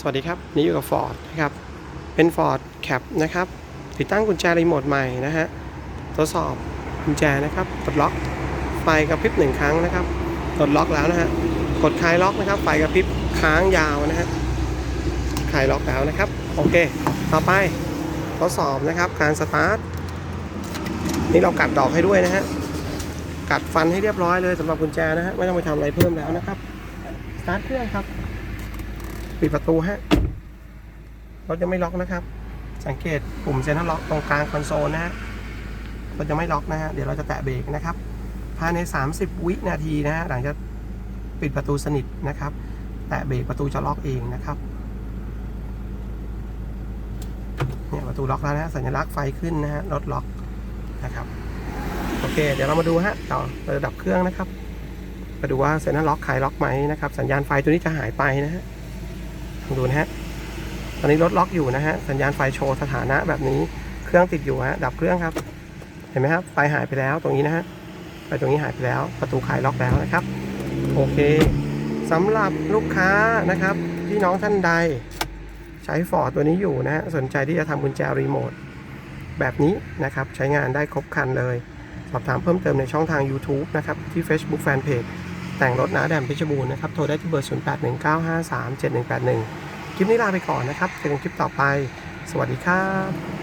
สวัสดีครับ นี่อยู่กับ Ford นะครับ เป็น Ford Cap นะครับ ติดตั้งกุญแจรีโมทใหม่นะฮะทดสอบกุญแจนะครับกดล็อกไฟกระพริบหนึ่งครั้งนะครับกดล็อกแล้วนะฮะกดคลายล็อกนะครับ ไฟกระพริบค้างยาวนะฮะคลายล็อกแล้วนะครับ โอเค ต่อไปทดสอบนะครับการสตาร์ทนี่เรากัดดอกให้ด้วยนะฮะกัดฟันให้เรียบร้อยเลยสำหรับกุญแจนะฮะไม่ต้องไปทำอะไรเพิ่มแล้วนะครับสตาร์ทเครื่องครับ ปิดประตูฮะรถจะไม่ล็อกนะครับ สังเกตปุ่มเซ็นทรัลล็อกตรงกลางคอนโซลนะฮะรถจะไม่ล็อกนะฮะเดี๋ยวเราจะแตะเบรกนะครับภายใน 30 วินาทีนะฮะหลังจากปิดประตูสนิทนะครับ แตะเบรกประตูจะล็อกเองนะครับเนี่ยประตูล็อกแล้วนะฮะสัญลักษณ์ไฟขึ้นนะฮะรถล็อกนะครับโอเค เดี๋ยวเรามาดูฮะต่อเราจะดับเครื่องนะครับมาดูว่าเซ็นทรัลล็อกขายล็อกไหมนะครับ สัญญาณไฟตัวนี้จะหายไปนะฮะ ดูนะฮะ ตอนนี้รถล็อกอยู่นะฮะ สัญญาณไฟโชว์สถานะแบบนี้ เครื่องติดอยู่ฮะ ดับเครื่องครับ เห็นไหมครับ ไฟหายไปแล้วตรงนี้นะฮะ ไฟตรงนี้หายไปแล้ว ประตูขายล็อกแล้วนะครับ โอเคสำหรับลูกค้านะครับ พี่น้องท่านใด ใช้ฟอร์ดตัวนี้อยู่นะฮะ สนใจที่จะทำกุญแจรีโมทแบบนี้นะครับ ใช้งานได้ครบคันเลย สอบถามเพิ่มเติมในช่องทาง YouTube นะครับ ที่ Facebook Fanpage แต่งรถนะแดมเพชรบูรณ์นะครับ โทรได้ที่เบอร์ 0819537181 คลิปนี้ลาไปก่อนนะครับ เจอกันคลิปต่อไป สวัสดีครับ